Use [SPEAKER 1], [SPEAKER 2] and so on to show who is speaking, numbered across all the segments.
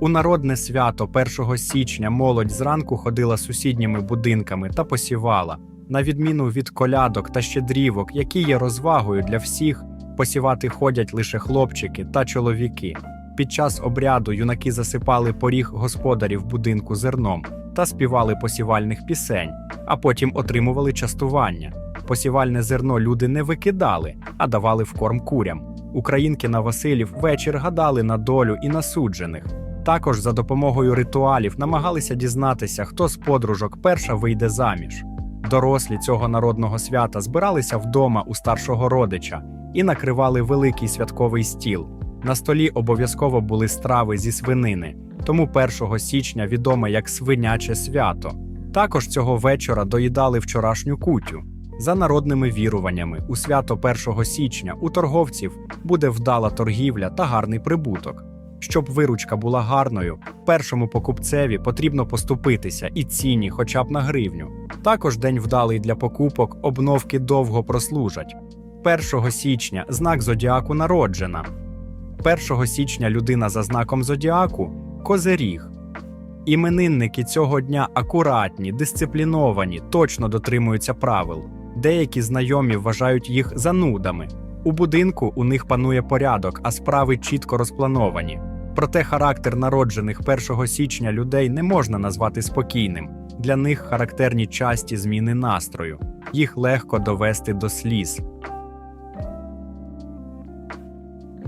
[SPEAKER 1] У народне свято 1 січня молодь зранку ходила сусідніми будинками та посівала. На відміну від колядок та щедрівок, які є розвагою для всіх, посівати ходять лише хлопчики та чоловіки. Під час обряду юнаки засипали поріг господарів будинку зерном та співали посівальних пісень, а потім отримували частування. Посівальне зерно люди не викидали, а давали в корм курям. Українки на Василів вечір гадали на долю і на суджених. Також за допомогою ритуалів намагалися дізнатися, хто з подружок перша вийде заміж. Дорослі цього народного свята збиралися вдома у старшого родича і накривали великий святковий стіл. На столі обов'язково були страви зі свинини, тому 1 січня відоме як свиняче свято. Також цього вечора доїдали вчорашню кутю. За народними віруваннями, у свято 1 січня у торговців буде вдала торгівля та гарний прибуток. Щоб виручка була гарною, першому покупцеві потрібно поступитися і ціні хоча б на гривню. Також день вдалий для покупок, обновки довго прослужать. 1 січня знак зодіаку народжена. 1 січня людина за знаком зодіаку козиріг. Іменинники цього дня акуратні, дисципліновані, точно дотримуються правил. Деякі знайомі вважають їх занудами. У будинку у них панує порядок, а справи чітко розплановані. Проте характер народжених 1 січня людей не можна назвати спокійним. Для них характерні часті зміни настрою. Їх легко довести до сліз.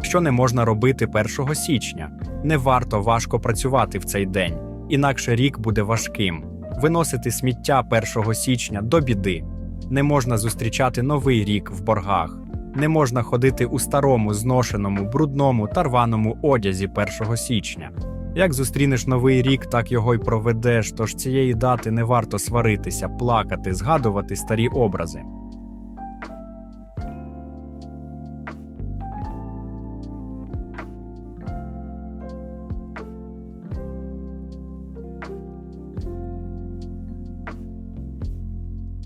[SPEAKER 1] Що не можна робити 1 січня? Не варто важко працювати в цей день, інакше рік буде важким. Виносити сміття 1 січня до біди. Не можна зустрічати новий рік в боргах. Не можна ходити у старому, зношеному, брудному та рваному одязі 1 січня. Як зустрінеш новий рік, так його й проведеш, тож цієї дати не варто сваритися, плакати, згадувати старі образи.